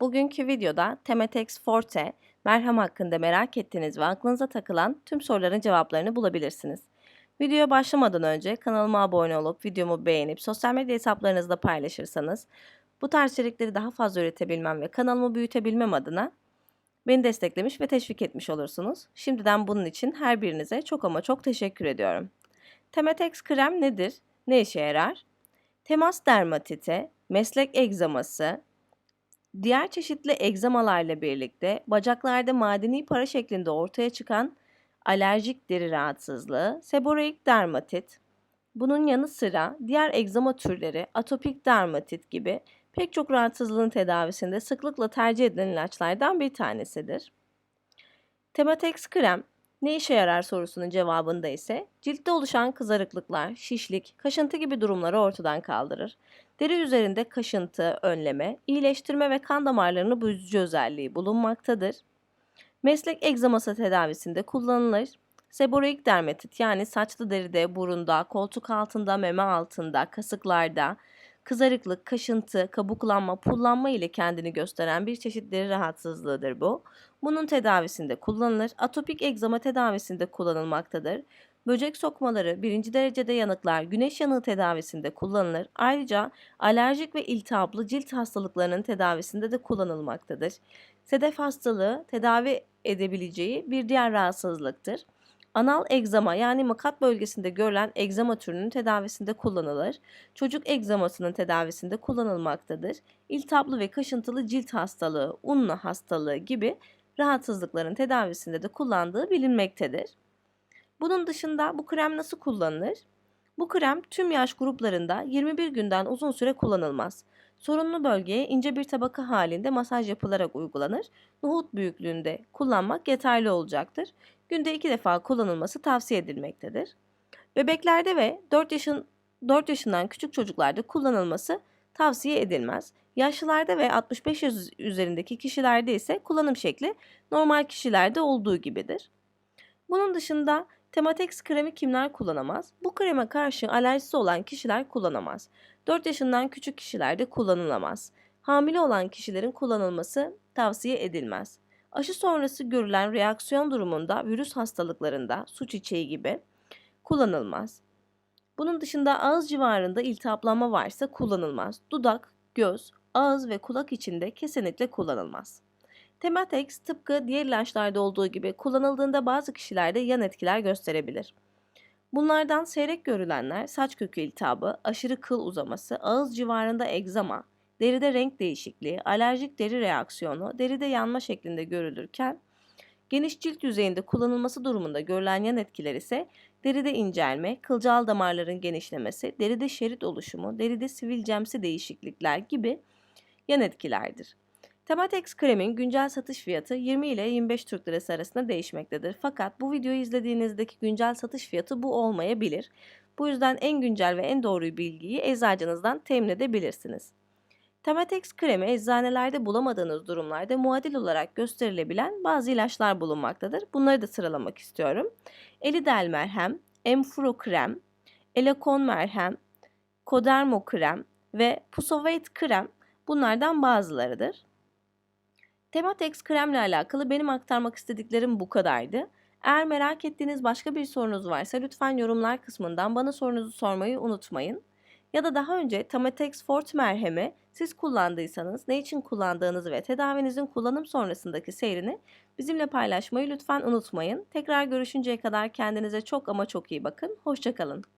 Bugünkü videoda Temetex Forte merhem hakkında merak ettiğiniz ve aklınıza takılan tüm soruların cevaplarını bulabilirsiniz. Videoya başlamadan önce kanalıma abone olup videomu beğenip sosyal medya hesaplarınızda paylaşırsanız bu tarz içerikleri daha fazla üretebilmem ve kanalımı büyütebilmem adına beni desteklemiş ve teşvik etmiş olursunuz. Şimdiden bunun için her birinize çok ama çok teşekkür ediyorum. Temetex krem nedir? Ne işe yarar? Temas dermatite, meslek egzaması, diğer çeşitli egzamalarla birlikte bacaklarda madeni para şeklinde ortaya çıkan alerjik deri rahatsızlığı, seboroik dermatit, bunun yanı sıra diğer egzama türleri, atopik dermatit gibi pek çok rahatsızlığın tedavisinde sıklıkla tercih edilen ilaçlardan bir tanesidir. Tematex krem ne işe yarar sorusunun cevabında ise ciltte oluşan kızarıklıklar, şişlik, kaşıntı gibi durumları ortadan kaldırır. Deri üzerinde kaşıntı, önleme, iyileştirme ve kan damarlarını büyütücü özelliği bulunmaktadır. Meslek egzaması tedavisinde kullanılır. Seboroik dermatit yani saçlı deride, burunda, koltuk altında, meme altında, kasıklarda, kızarıklık, kaşıntı, kabuklanma, pullanma ile kendini gösteren bir çeşit deri rahatsızlığıdır bu. Bunun tedavisinde kullanılır. Atopik egzama tedavisinde kullanılmaktadır. Böcek sokmaları, birinci derecede yanıklar, güneş yanığı tedavisinde kullanılır. Ayrıca alerjik ve iltihaplı cilt hastalıklarının tedavisinde de kullanılmaktadır. Sedef hastalığı tedavi edebileceği bir diğer rahatsızlıktır. Anal egzama yani makat bölgesinde görülen egzama türünün tedavisinde kullanılır. Çocuk egzamasının tedavisinde kullanılmaktadır. İltihaplı ve kaşıntılı cilt hastalığı, unlu hastalığı gibi rahatsızlıkların tedavisinde de kullandığı bilinmektedir. Bunun dışında bu krem nasıl kullanılır? Bu krem tüm yaş gruplarında 21 günden uzun süre kullanılmaz. Sorunlu bölgeye ince bir tabaka halinde masaj yapılarak uygulanır. Nohut büyüklüğünde kullanmak yeterli olacaktır. Günde iki defa kullanılması tavsiye edilmektedir. Bebeklerde ve 4 yaşın 4 yaşından küçük çocuklarda kullanılması tavsiye edilmez. Yaşlılarda ve 65 yaş üzerindeki kişilerde ise kullanım şekli normal kişilerde olduğu gibidir. Bunun dışında Tematex kremi kimler kullanamaz? Bu kreme karşı alerjisi olan kişiler kullanamaz. 4 yaşından küçük kişilerde kullanılamaz. Hamile olan kişilerin kullanılması tavsiye edilmez. Aşı sonrası görülen reaksiyon durumunda virüs hastalıklarında su çiçeği gibi kullanılmaz. Bunun dışında ağız civarında iltihaplanma varsa kullanılmaz. Dudak, göz, ağız ve kulak içinde kesinlikle kullanılmaz. Tematex tıpkı diğer ilaçlarda olduğu gibi kullanıldığında bazı kişilerde yan etkiler gösterebilir. Bunlardan seyrek görülenler saç kökü iltihabı, aşırı kıl uzaması, ağız civarında egzama, deride renk değişikliği, alerjik deri reaksiyonu, deride yanma şeklinde görülürken geniş cilt yüzeyinde kullanılması durumunda görülen yan etkiler ise deride incelme, kılcal damarların genişlemesi, deride şerit oluşumu, deride sivilcemsi değişiklikler gibi yan etkilerdir. Tematex kremin güncel satış fiyatı 20 ile 25 Türk Lirası arasında değişmektedir. Fakat bu videoyu izlediğinizdeki güncel satış fiyatı bu olmayabilir. Bu yüzden en güncel ve en doğru bilgiyi eczacınızdan temin edebilirsiniz. Tematex kremi eczanelerde bulamadığınız durumlarda muadil olarak gösterilebilen bazı ilaçlar bulunmaktadır. Bunları da sıralamak istiyorum. Elidel merhem, Emfuro krem, Elakon merhem, Kodermo krem ve Pusovate krem bunlardan bazılarıdır. Tematex kremle alakalı benim aktarmak istediklerim bu kadardı. Eğer merak ettiğiniz başka bir sorunuz varsa lütfen yorumlar kısmından bana sorunuzu sormayı unutmayın. Ya da daha önce Tamatex Fort merhemi siz kullandıysanız ne için kullandığınızı ve tedavinizin kullanım sonrasındaki seyrini bizimle paylaşmayı lütfen unutmayın. Tekrar görüşünceye kadar kendinize çok ama çok iyi bakın. Hoşçakalın.